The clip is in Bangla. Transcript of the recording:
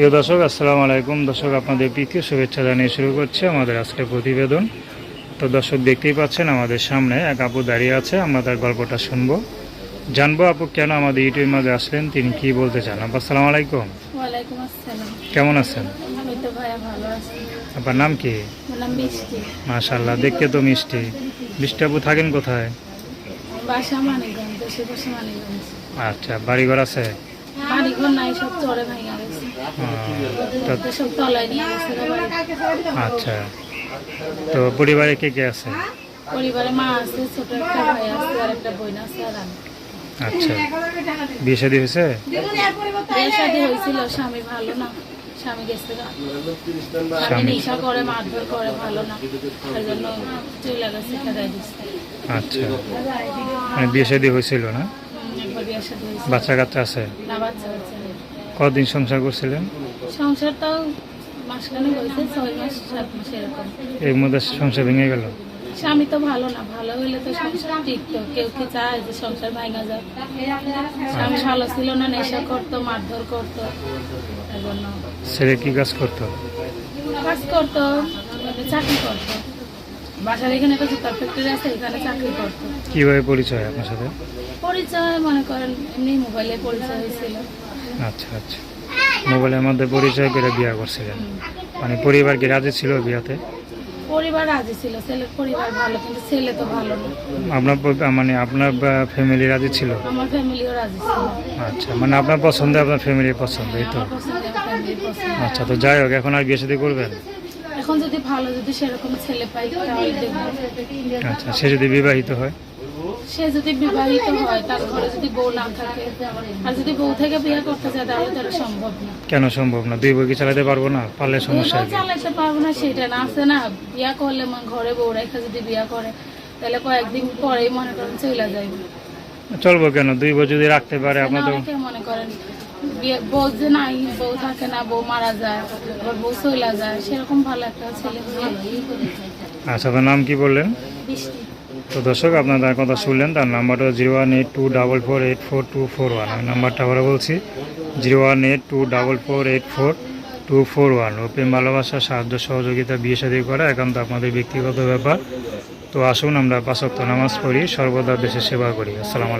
প্রিয় দর্শক আসসালামু আলাইকুম। দর্শক আপনাদের প্রীতীয় শুভেচ্ছা জানিয়ে শুরু করছে আমাদের আজকের প্রতিবেদন। তো দর্শক দেখতেই পাচ্ছেন আমাদের সামনে এক আপু দাঁড়িয়ে আছে আমরা তার গল্পটা শুনব। জানব আপু কেন আমাদের ইউটিউবের মাঝে আসলেন তিনি কি বলতে চান? আপু আসসালামু আলাইকুম। কেমন আছেন? আপনার নাম কি? মাশাল্লাহ দেখতে তো মিষ্টি। মিষ্টি আপু থাকেন কোথায়? আচ্ছা বাড়িঘর আছে? বাড়িঘর নাই সব ভেঙে বাড়ি। আচ্ছা তো পরিবারে কে কে আছে? পরিবারে মা আছে ছোট একটা ভাই আছে আর একটা বোন আছে আর আমি। আচ্ছা বিয়ে শাদী হয়েছে? বিয়ে শাদী হয়েছিল স্বামী ভালো না স্বামী গেছে গা। স্বামী স্বামী- নেশা করে মারধর করে ভালো না তার জন্য চলে গেছে খেদাই দিচ্ছে আচ্ছা মানে বিয়ে শাদী হয়েছিল না? বাচ্চা কাচ্চা আছে? না বাচ্চা কতদিন সংসার করছিলেন? সংসারটাও মাসখানে হয়েছে ছয় মাস সাত মাস এরকম। এর মধ্যে সংসার ভেঙে গেল? স্বামী তো ভালো না ভালো হইলে তো সংসার টিকতো কেউ কি চায় যে সংসার ভাঙা যায় স্বামী ভালো ছিল না নেশা করতো মারধর করতো ছেলে কি কাজ করতো? কাজ করতো চাকরি করতো। বাসার এখানে একটা জুতার ফ্যাক্টরি আছে এখানে চাকরি করতো। কীভাবে পরিচয় আপনার সাথে? পরিচয় মনে করেন এমনি মোবাইলে পরিচয় হয়েছিল। আচ্ছা আচ্ছা। মোবাইলের মধ্যে পরিচয় করে বিয়ে করছিলেন মানে পরিবার কি রাজি ছিল বিয়াতে? পরিবার রাজি ছিল ছেলের পরিবার ভালো কিন্তু ছেলে তো ভালো না। আপনার মানে আপনার ফ্যামিলি রাজি ছিল? আমার ফ্যামিলিও রাজি ছিল। আচ্ছা মানে আপনার পছন্দ আপনার ফ্যামিলির পছন্দ এই তো? আচ্ছা তো যাই হোক এখন আর বিয়ে শাদী করবেন? এখন যদি ভালো যদি সেরকম ছেলে পাই তাহলে আচ্ছা সে যদি বিবাহিত হয়? সে যদি বিবাহিত হয় তার ঘরে যদি বউ না থাকে আর যদি বউ থেকে বিয়ে করতে চায় তাহলে তো এটা সম্ভব না। কেন সম্ভব না? দুই বই কি চালাতে পারব না? পারলে সমস্যা বউ চালাইতে পারব না সেটা না আছে না। বিয়া করলে মা ঘরে বউ রেখে যদি বিয়ে করে তাহলে কয়েকদিন পরেই মনে করেন চলে যাইবে। চলবো কেন? দুই বই যদি রাখতে পারে আপনার তো মনে করেন বিয়ে বউ যে নাই বউ থাকে না বউ মারা যায় আবার বউ চলে যায় সেরকম ভালো একটা ছেলে আচ্ছা আপনার নাম কি বললেন? বৃষ্টি। তো দর্শক, আপনার তার কথা শুনলেন, তার নাম্বারটা zero one eight two double four eight four two four one. আমি নাম্বারটা আবার বলছি, zero one eight two double four eight four two four one. প্রেম ভালোবাসা, সাহায্য, সহযোগিতা, বিয়ে সাদী করা একান্ত আপনাদের ব্যক্তিগত ব্যাপার। তো আসুন, আমরা পাঁচক্ত নামাজ পড়ি, সর্বদা দেশের সেবা করি। আসসালামু